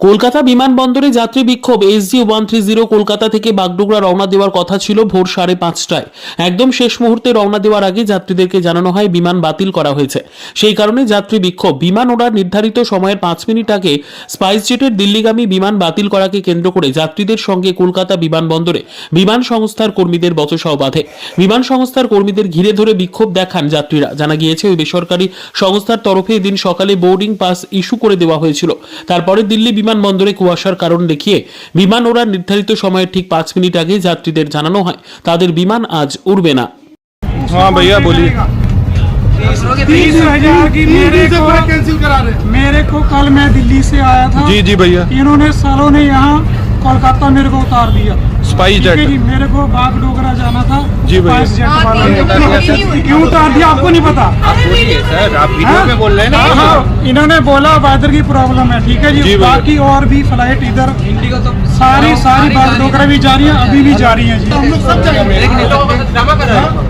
কলকাতা বিমানবন্দরে যাত্রী বিক্ষোভ। SG one three zero Kolkata থেকে বাগডোগরা রওনা দেওয়ার কথা ছিল ভোর সাড়ে পাঁচটায়। একদম শেষ মুহূর্তে রওনা দেওয়ার আগে যাত্রীদেরকে জানানো হয়, বিমান বাতিল করা হয়েছে। সেই কারণে যাত্রী বিক্ষোভ। বিমান ওড়ার নির্ধারিত সময়ের পাঁচ মিনিট আগে স্পাইস জেটের দিল্লিগামী বিমান বাতিল করাকে কেন্দ্র করে যাত্রীদের সঙ্গে কলকাতা বিমানবন্দরে বিমান সংস্থার কর্মীদের বচসাও বাঁধে। বিমান সংস্থার কর্মীদের ঘিরে ধরে বিক্ষোভ দেখান যাত্রীরা। জানা গিয়েছে, ওই বেসরকারি সংস্থার তরফে এদিন সকালে বোর্ডিং পাস ইস্যু করে দেওয়া হয়েছিল। তারপরে দিল্লি বিমানবন্দরে কুয়াশার কারণ দেখিয়ে বিমান ওড়ার নির্ধারিত সময়ের ঠিক পাঁচ মিনিট আগে যাত্রীদের জানানো হয় তাদের বিমান আজ উড়বে না हाँ भैया बोलिए तीस हजार की मेरे को कैंसिल करा रहे मेरे को कल मैं दिल्ली से आया था जी जी भैया इन्होंने सालों ने यहाँ कोलकाता मेरे को उतार दिया स्पाइस ठीक है जेट जी मेरे को बाग डोगरा जाना था जी भैया। स्पाइस जेट वाला ने। क्यों उतार दिया आपको नहीं पता सर आप वीडियो में बोल रहे हैं ना हाँ, इन्होंने बोला वेदर की प्रॉब्लम है ठीक है जी जी भैया। बाकी और भी फ्लाइट इधर सारी सारी बाग डोगरा भी जा रही है अभी भी जा रही है जी हम लोग सब जाएंगे ड्रामा कर रहे हैं